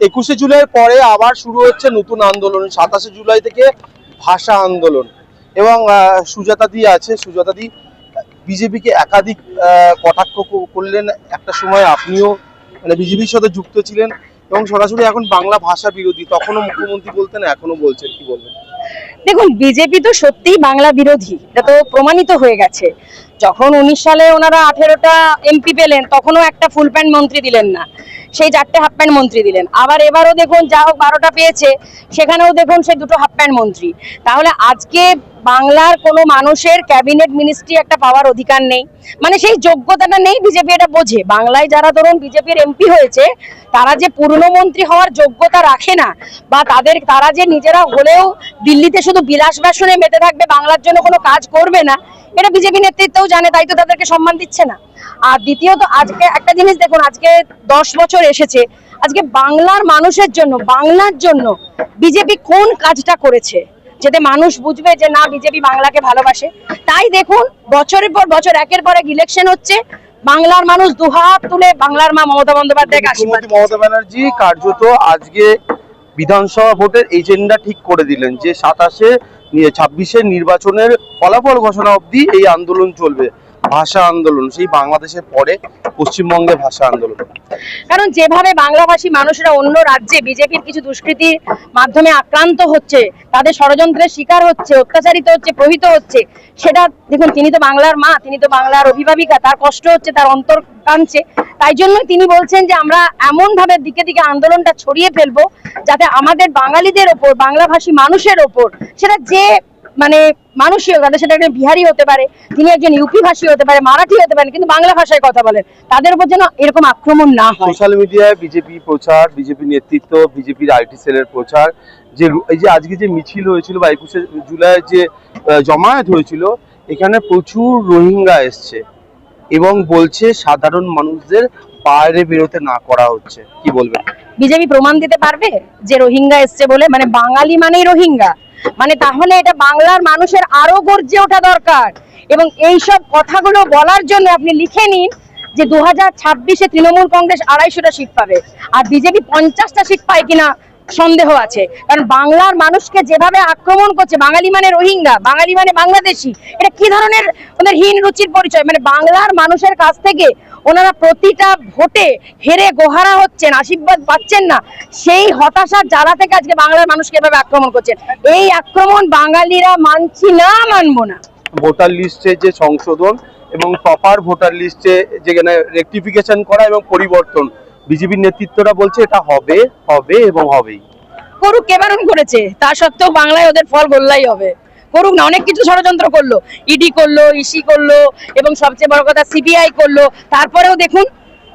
একুশে জুলাইয়ের পরে আবার শুরু হচ্ছে নতুন আন্দোলন সাতাশে জুলাই থেকে ভাষা আন্দোলন। এবং আহ, সুজাতা দি আছে সুজাতা দি বিজেপিকে একাধিক কটাক্ষ করলেন। একটা সময় আপনিও মানে বিজেপির সাথে যুক্ত ছিলেন। এবং সরাসরি এখন বাংলা ভাষা বিরোধী। তখনও মুখ্যমন্ত্রী বলতেন এখনও বলছেন। কি বলবেন? দেখুন বিজেপি তো সত্যিই বাংলা বিরোধী। এটা তো প্রমাণিত হয়ে গেছে। যখন উনিশ সালে ওনারা আঠেরোটা এমপি পেলেন তখনও একটা ফুল প্যান্ট মন্ত্রী দিলেন না। সেই চারটে হাফ প্যান্ট মন্ত্রী দিলেন। আবার এবারও দেখুন যা হোক বারোটা পেয়েছে, সেখানেও দেখুন সেই দুটো হাফ প্যান্ট মন্ত্রী। তাহলে আজকে বাংলার কোনো মানুষের ক্যাবিনেট মিনিস্ট্রি একটা পাওয়ার অধিকার নেই। মানে সেই যোগ্যতাটা নেই বিজেপি এটা বোঝে। বাংলায় যারা ধরুন বিজেপির এমপি হয়েছে, তারা যে পূর্ণমন্ত্রী হওয়ার যোগ্যতা রাখে না, বা তাদের, তারা যে নিজেরা হলেও দিল্লিতে শুধু বিলাস বাসনে মেতে থাকবে, বাংলার জন্য কোনো কাজ করবে না এটা বিজেপি নেতৃত্বও জানে তাই তো তাদেরকে সম্মান দিচ্ছে না। আর দ্বিতীয়ত আজকে একটা জিনিস দেখুন আজকে দশ বছর এসেছে আজকে বাংলার মানুষের জন্য বাংলার জন্য বিজেপি কোন কাজটা করেছে? যাতে মানুষ বুঝবে যে না বিজেপি বাংলাকে ভালোবাসে। তাই দেখুন বছরের পর বছর একের পর এক ইলেকশন হচ্ছে বাংলার মানুষ দুহাত তুলে বাংলার মা মমতা বন্দ্যোপাধ্যায়কে আশীর্বাদ মমতা ব্যানার্জি কার্যত আজকে বিধানসভা ভোটের এজেন্ডা ঠিক করে দিলেন যে সাতাশে ছাব্বিশের নির্বাচনের ফলাফল ঘোষণা অবধি এই আন্দোলন চলবে। ভাষা আন্দোলন, সেই বাংলাদেশের পরে পশ্চিমবঙ্গে ভাষা আন্দোলন। কারণ যেভাবে বাংলাভাষী মানুষরা অন্য রাজ্যে বিজেপির কিছু দুষ্কৃতির মাধ্যমে আক্রান্ত হচ্ছে, তাদের ষড়যন্ত্রের শিকার হচ্ছে, অত্যাচারিত হচ্ছে, প্রহিত হচ্ছে, সেটা দেখুন, তিনি তো বাংলার মা, তিনি তো বাংলার অভিভাবিকা, তার কষ্ট হচ্ছে, তার অন্তর কাঁদছে তাই জন্যই তিনি বলছেন যে আমরা এমন ভাবে দিকে দিকে আন্দোলনটা ছড়িয়ে ফেলব, যাতে আমাদের বাঙালিদের ওপর, বাংলাভাষী মানুষের ওপর, সেটা যে মানে মানুষই হোক তাদের সেটা একজন বিহারি হতে পারে তিনি একজন ইউপি ভাষী হতে পারে মারাঠি হতে পারেন কিন্তু বাংলা ভাষায় কথা বলেন তাদের উপর যেন এরকম আক্রমণ না হয়। সোশ্যাল মিডিয়ায় বিজেপি প্রচার বিজেপি নেতৃত্ব বিজেপির আইটি সেলের প্রচার যে এই যে আজকে যে মিছিল হয়েছিল বা একুশে জুলাই যে জমায়েত হয়েছিল এখানে প্রচুর রোহিঙ্গা এসছে এবং বলছে সাধারণ মানুষদের বাইরে বেরোতে না করা হচ্ছে। কি বলবেন? বিজেপি প্রমাণ দিতে পারবে যে রোহিঙ্গা এসছে বলে মানে বাঙালি মানেই রোহিঙ্গা? মানে তাহলে এটা বাংলার মানুষের আরও গর্জে ওঠা দরকার। এবং এই সব কথাগুলো বলার জন্য আপনি লিখে নিন যে দু হাজার ছাব্বিশে তৃণমূল কংগ্রেস আড়াইশোটা সিট পাবে। আর বিজেপি পঞ্চাশটা সিট পায় কিনা সন্দেহ আছে। কারণ বাংলার মানুষকে যেভাবে আক্রমণ করছে, বাঙালি মানে রোহিঙ্গা, বাঙালি মানে বাংলাদেশি, এটা কি ধরনের ওদের হীন রুচির পরিচয়? মানে বাংলার মানুষের কাছ থেকে ওনারা প্রতিটা ভোটে হেরে গোহারা হচ্ছেন আশীর্বাদ পাচ্ছেন না। সেই হতাশার জ্বালা থেকে আজকে বাংলার মানুষকে এভাবে আক্রমণ করছেন। এই আক্রমণ বাঙালিরা মানছি না মানবো না। ভোটার লিস্টে যে সংশোধন এবং প্রপার ভোটার লিস্টে যেখানে রেকটিফিকেশন করা এবং পরিবর্তন বিজেপির নেতৃত্বরা বলছে এটা হবে হবে এবং হবেই। করুক কে বারণ করেছে। তা সত্ত্বেও বাংলায় ওদের ফল গোল্লাই হবে। করুক না, অনেক কিছু ষড়যন্ত্র করল। ইডি করল ইসি করল, এবং সবচেয়ে বড় কথা সিবিআই করল। তারপরেও দেখুন,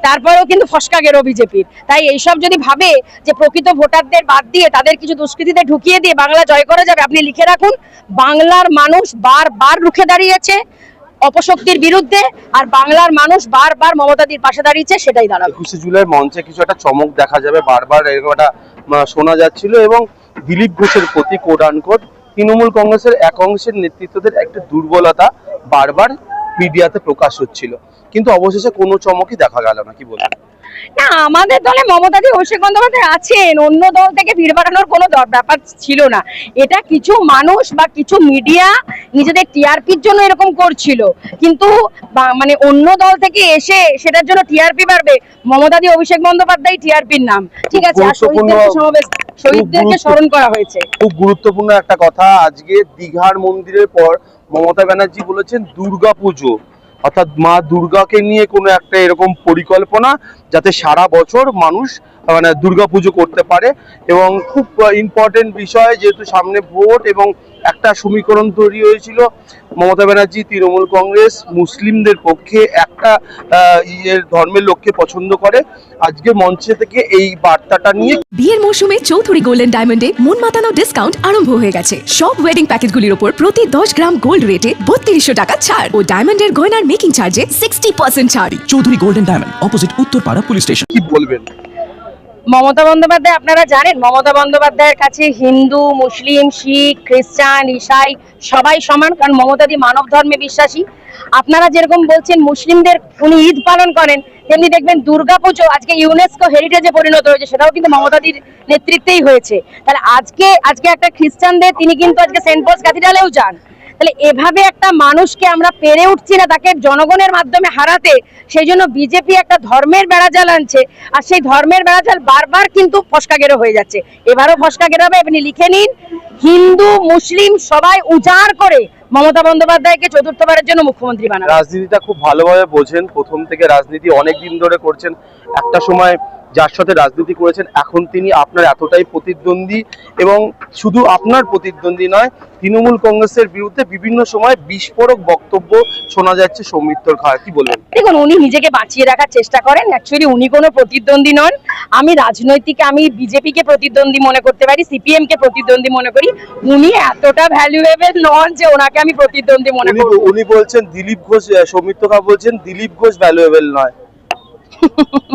তারপরেও কিন্তু ফসকা গেরো বিজেপির। তাই এইসব যদি ভাবে যে প্রকৃত ভোটারদের বাদ দিয়ে তাদের কিছু দুষ্কৃতিতে ঢুকিয়ে দিয়ে বাংলা জয় করা যাবে, আপনি লিখে রাখুন, বাংলার মানুষ বারবার রুখে দাঁড়িয়েছে অপশক্তির বিরুদ্ধে, আর বাংলার মানুষ বারবার মমতাদির পাশে দাঁড়িয়েছে, সেটাই দাঁড়াবে একুশে জুলাই মঞ্চে কিছু একটা চমক দেখা যাবে, বারবার এরকম একটা শোনা যাচ্ছিল, এবং দিলীপ ঘোষের প্রতি কোড আনকোড তৃণমূল কংগ্রেসের এক অংশের নেতৃত্বদের একটা দুর্বলতা বারবার মিডিয়াতে প্রকাশ হচ্ছিল। কিন্তু অবশেষে কোনো চমকই দেখা গেল না কি বলব না আমাদের দলে মমতাদি অভিষেক বন্দ্যোপাধ্যায় আছেন। অন্য দল থেকে ভিড় বাড়ানোর কোনো ব্যাপার ছিল না। এটা কিছু মানুষ বা কিছু মিডিয়া নিজেদের টিআরপির জন্য এরকম করছিল। কিন্তু মানে অন্য দল থেকে এসে সেটার জন্য টিআরপি বাড়বে। মমতাদি অভিষেক বন্দ্যোপাধ্যায় টিআরপির নাম। ঠিক আছে আর শহীদদেরকে সমাবেশ শহীদদেরকে স্মরণ করা হয়েছে। খুব গুরুত্বপূর্ণ একটা কথা। আজকে দীঘার মন্দিরের পর মমতা ব্যানার্জি বলেছেন দুর্গা পুজো। অর্থাৎ মা দুর্গাকে নিয়ে কোনো একটা এরকম পরিকল্পনা যাতে সারা বছর মানুষ মানে দুর্গা পুজো করতে পারে এবং খুব ইম্পর্টেন্ট বিষয় যেহেতু সামনে ভোট এবং একটা সমীকরণ তৈরি হয়েছিল। মমতা ব্যানার্জি তৃণমূল কংগ্রেস মুসলিমদের পক্ষে একটা ইয়ের ধর্মের লোককে পছন্দ করে। আজকে মঞ্চে থেকে এই বার্তাটা নিয়ে বিয়ের মৌসুমে চৌধুরী গোল্ডেন ডায়মন্ডে মন মাতানো ডিসকাউন্ট আরম্ভ হয়ে গেছে। সব ওয়েডিং প্যাকেজগুলির উপর প্রতি দশ গ্রাম গোল্ড রেটে বত্রিশশো টাকা ছাড় ও ডায়মন্ডের গয়নার মেকিং চার্জে সিক্সটি পার্সেন্ট ছাড়। Chowdhury golden diamond opposite Uttarpara police station কি বলবেন? মমতা বন্দ্যোপাধ্যায়, আপনারা জানেন, মমতা বন্দ্যোপাধ্যায়ের কাছে হিন্দু, মুসলিম, শিখ, খ্রিস্টান, ইসাই সবাই সমান, কারণ মমতাদি মানব ধর্মে বিশ্বাসী। আপনারা যেরকম বলছেন, মুসলিমদের উনি ঈদ পালন করেন, তেমনি দেখবেন দুর্গাপুজো আজকে ইউনেস্কো হেরিটেজে পরিণত হয়েছে, সেটাও কিন্তু মমতাদির নেতৃত্বেই হয়েছে। তাহলে আজকে আজকে একটা খ্রিস্টানদের, তিনি কিন্তু আজকে সেন্ট পলস ক্যাথিড্রালেও যান। তাহলে এভাবে একটা মানুষকে আমরা পেরে উঠছি না, তাকে জনগণের মাধ্যমে হারাতে। সেই জন্য বিজেপি একটা ধর্মের বেড়াজাল আনছে, আর সেই ধর্মের বেড়াজাল বারবার কিন্তু ফসকা গেরো হয়ে যাচ্ছে। এবারও ফসকা গেরো হবে, আপনি লিখে নিন, হিন্দু, মুসলিম সবাই উজাড় করে মমতা বন্দ্যোপাধ্যায়কে চতুর্থবারের জন্য মুখ্যমন্ত্রী বানাবে। রাজনীতিটা খুব ভালোভাবে বোঝেন, প্রথম থেকে রাজনীতি অনেক দিন ধরে করছেন। একটা সময় যার সাথে রাজনীতি করেছেন এখন তিনি আপনার এতটাই প্রতিদ্বন্দ্বী এবং শুধু আপনার প্রতিদ্বন্দ্বী নয় তৃণমূল কংগ্রেসের বিরুদ্ধে বিভিন্ন সময় বিস্ফোরক বক্তব্য শোনা যাচ্ছে সৌমিত্র খাঁ। কি বলবেন? দেখুন উনি নিজেকে বাঁচিয়ে রাখার চেষ্টা করেন। অ্যাকচুয়ালি উনি কোনো প্রতিদ্বন্দ্বী নন। আমি রাজনৈতিক আমি বিজেপিকে প্রতিদ্বন্দ্বী মনে করতে পারি সিপিএম কে প্রতিদ্বন্দ্বী মনে করি। উনি এতটা ভ্যালুয়েবল নন যে ওনাকে আমি প্রতিদ্বন্দ্বী মনে করি উনি বলছেন দিলীপ ঘোষ সৌমিত্র খাঁ বলছেন দিলীপ ঘোষ ভ্যালুয়েবল নয়।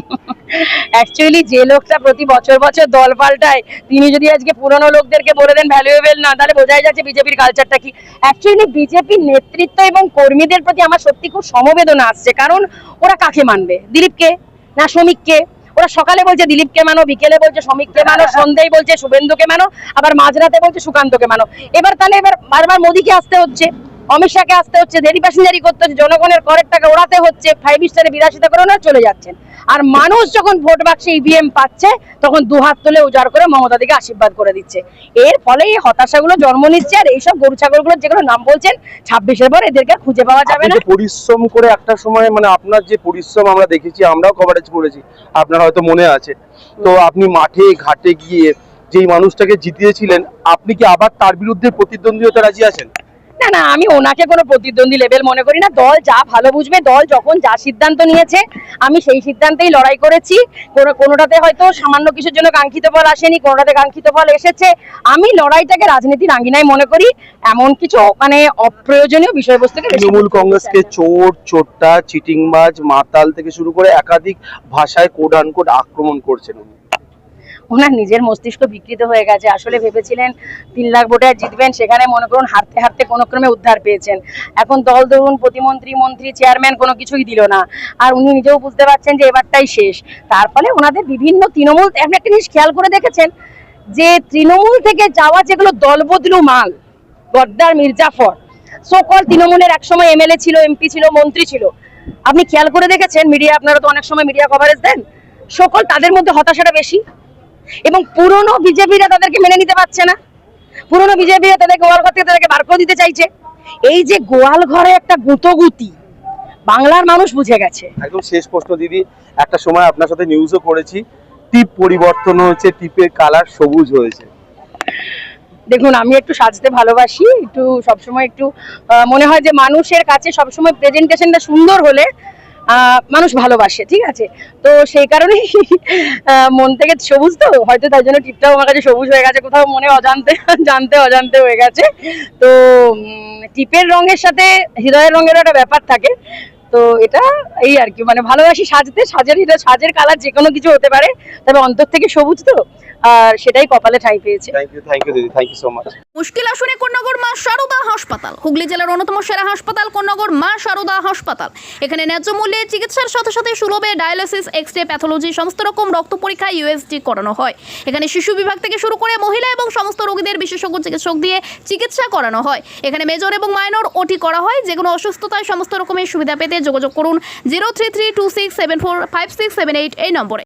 অ্যাকচুয়ালি যে লোকটা প্রতি বছর বছর দল পাল্টায় তিনি যদি আজকে পুরনো লোকদেরকে বলে দেন ভ্যালুয়েবল না তাহলে বোঝাই যাচ্ছে বিজেপির কালচারটা কি। অ্যাকচুয়ালি বিজেপির নেতৃত্ব এবং কর্মীদের প্রতি আমার সত্যি খুব সমবেদনা আসছে। কারণ ওরা কাকে মানবে? দিলীপকে? না শ্রমিককে? ওরা সকালে বলছে দিলীপকে মানো বিকেলে বলছে শ্রমিককে মানো সন্ধ্যেই বলছে শুভেন্দুকে মানো আবার মাঝরাতে বলছে সুকান্তকে মানো। এবার তাহলে এবার বারবার মোদিকে আসতে হচ্ছে। অমিত শাহকে আসতে হচ্ছে দেরি প্যাসেঞ্জারি করতে হচ্ছে জনগণের করের টাকা ওড়াতে হচ্ছে ফাইভ স্টারে বিলাসিতা করে ওনারা চলে যাচ্ছেন। আর মানুষ যখন ভোট বাক্সে ইভিএম পাচ্ছে তখন দুহাত তুলে উজাড় করে মমতা দিকে আশীর্বাদ করে দিচ্ছে। এর ফলে এই হতাশাগুলো জন্ম নিচ্ছে আর এইসব গরু ছাগলগুলো যেগুলো নাম বলছেন ছাব্বিশের পর এদেরকে খুঁজে পাওয়া যাবে না। পরিশ্রম করে একটা সময় মানে আপনার যে পরিশ্রম আমরা দেখেছি আমরাও কভারেজ করেছি আপনার হয়তো মনে আছে। তো আপনি মাঠে ঘাটে গিয়ে যেই মানুষটাকে জিতিয়েছিলেন আপনি কি আবার তার বিরুদ্ধে প্রতিদ্বন্দ্বী হতে রাজি আছেন? না না আমি ওনাকে কোনো প্রতিদ্বন্দ্বী লেভেল মনে করি না। দল যা ভালো বুঝবে দল যখন যা সিদ্ধান্ত নিয়েছে আমি সেই সিদ্ধান্তেই লড়াই করেছি। কোনো কোনোটাতে হয়তো সামান্য কিছুর জন্য কাঙ্ক্ষিত ফল আসেনি কোনোটাতে কাঙ্ক্ষিত ফল এসেছে। আমি লড়াইটাকে রাজনীতির আঙ্গিনায় মনে করি এমন কিছু মানে অপ্রয়োজনীয় বিষয়বস্তুকে তৃণমূল কংগ্রেসকে চোর চোট্টা চিটিংবাজ মাতাল থেকে শুরু করে একাধিক ভাষায় কোড আনকোড আক্রমণ করছেন উনি। ওনার নিজের মস্তিষ্ক বিকৃত হয়ে গেছে। আসলে ভেবেছিলেন তিন লাখ ভোটে জিতবেন, সেখানে মনে করুন হারতে হারতে কোনো ক্রমে উদ্ধার পেয়েছেন। এখন দল ধরুন, প্রতিমন্ত্রী, মন্ত্রী, চেয়ারম্যান কোনো কিছুই দিল না। আর উনি নিজেও বুঝতে পারছেন যে এবারটাই শেষ। তার ফলে ওনাদের বিভিন্ন তৃণমূল, আপনি একটা জিনিস খেয়াল করে দেখেছেন, যে তৃণমূল থেকে যাওয়া যেগুলো দলবদলু মাল, গদ্দার, মির্জাফর সকল তৃণমূলের একসময় এমএলএ ছিল, এমপি ছিল, মন্ত্রী ছিল। আপনি খেয়াল করে দেখেছেন মিডিয়া আপনারা তো অনেক সময় মিডিয়া কভারেজ দেন সকল তাদের মধ্যে হতাশাটা বেশি। এবং পুরনো বিজেপিরা তাদেরকে মেনে নিতে পারছে না। পুরনো বিজেপিরা তাদেরকে গোয়াল ঘর থেকে তাদেরকে বার করে দিতে চাইছে। এই যে গোয়াল ঘরে একটা গুতগুতি বাংলার মানুষ বুঝে গেছে। একদম শেষ প্রশ্ন দিদি। একটা সময় আপনার সাথে নিউজও করেছি। টিপ পরিবর্তন হয়েছে টিপের কালার সবুজ হয়েছে। দেখুন আমি একটু সাজতে ভালোবাসি একটু সবসময় একটু মনে হয় যে মানুষের কাছে সবসময় প্রেজেন্টেশনটা সুন্দর হলে মানুষ ভালোবাসে, ঠিক আছে? তো সেই কারণেই মন থেকে সবুজ তো, হয়তো তাই জন্য টিপটাও আমার কাছে সবুজ হয়ে গেছে, কোথাও মনে অজান্তে, জানতে অজান্তে হয়ে গেছে। তো টিপের রঙের সাথে হৃদয়ের রঙেরও একটা ব্যাপার থাকে। তো এটা এই আর কি মানে ভালোবাসি সাজতে, সাজের সাজের কালার যে কোনো কিছু হতে পারে, তবে অন্তর থেকে সবুজ তো। আর সেটাই কপালে ঠাঁই পেয়েছে। থ্যাংক ইউ থ্যাংক ইউ দিদি থ্যাংক ইউ সো মাচ মুশকিল আসনে কোন্নগর মা সারদা হাসপাতাল। হুগলি জেলার অন্যতম সেরা হাসপাতাল কোন্নগর মা সারদা হাসপাতাল। এখানে ন্যায্য মূল্যে চিকিৎসার সাথে সাথে সুলভে ডায়ালিসিস এক্স রে প্যাথোলজি সমস্ত রকম রক্ত পরীক্ষা ইউএসজি করানো হয়। এখানে শিশু বিভাগ থেকে শুরু করে মহিলা এবং সমস্ত রোগীদের বিশেষজ্ঞ চিকিৎসক দিয়ে চিকিৎসা করানো হয়। এখানে মেজর এবং মাইনর ওটি করা হয়। যে কোনো অসুস্থতায় সমস্ত রকমের সুবিধা পেতে যোগাযোগ করুন zero three three two six seven four five six seven eight এই নম্বরে।